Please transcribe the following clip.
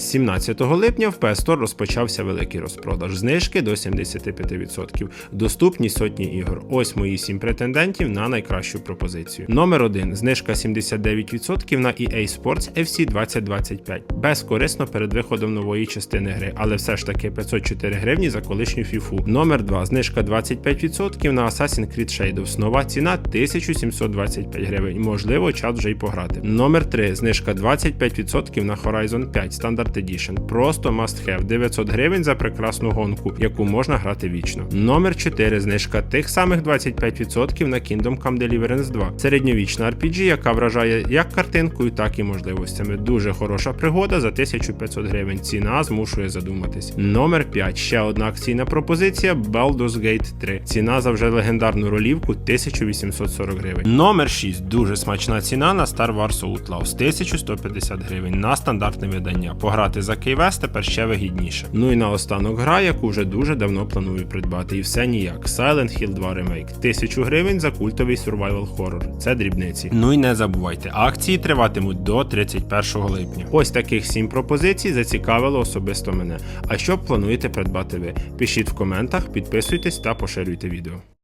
17 липня в PS розпочався великий розпродаж. Знижки до 75%. Доступні сотні ігор. Ось мої 7 претендентів на найкращу пропозицію. Номер 1. Знижка 79% на EA Sports FC 2025. Безкорисно перед виходом нової частини гри, але все ж таки 504 гривні за колишню FIFA. Номер 2. Знижка 25% на Assassin's Creed Shadows. Нова ціна 1725 гривень. Можливо, час вже й пограти. Номер 3. Знижка 25% на Horizon 5 Standard Edition. Просто must have 900 гривень за прекрасну гонку, яку можна грати вічно. Номер 4. Знижка тих самих 25% на Kingdom Come Deliverance 2. Середньовічна RPG, яка вражає як картинкою, так і можливостями. Дуже хороша пригода за 1500 гривень. Ціна змушує задуматись. Номер 5. Ще одна акційна пропозиція Baldur's Gate 3. Ціна за вже легендарну ролівку 1840 гривень. Номер 6. Дуже смачна ціна на Star Wars Outlaws 1150 гривень на стандартне видання. Пограти за Кейвес тепер ще вигідніше. Ну і наостанок гра, яку вже дуже давно планую придбати. І все ніяк. Silent Hill 2 Remake. 1000 гривень за культовий survival horror. Це дрібниці. Ну і не забувайте, акції триватимуть до 31 липня. Ось таких 7 пропозицій зацікавило особисто мене. А що плануєте придбати ви? Пишіть в коментах, підписуйтесь та поширюйте відео.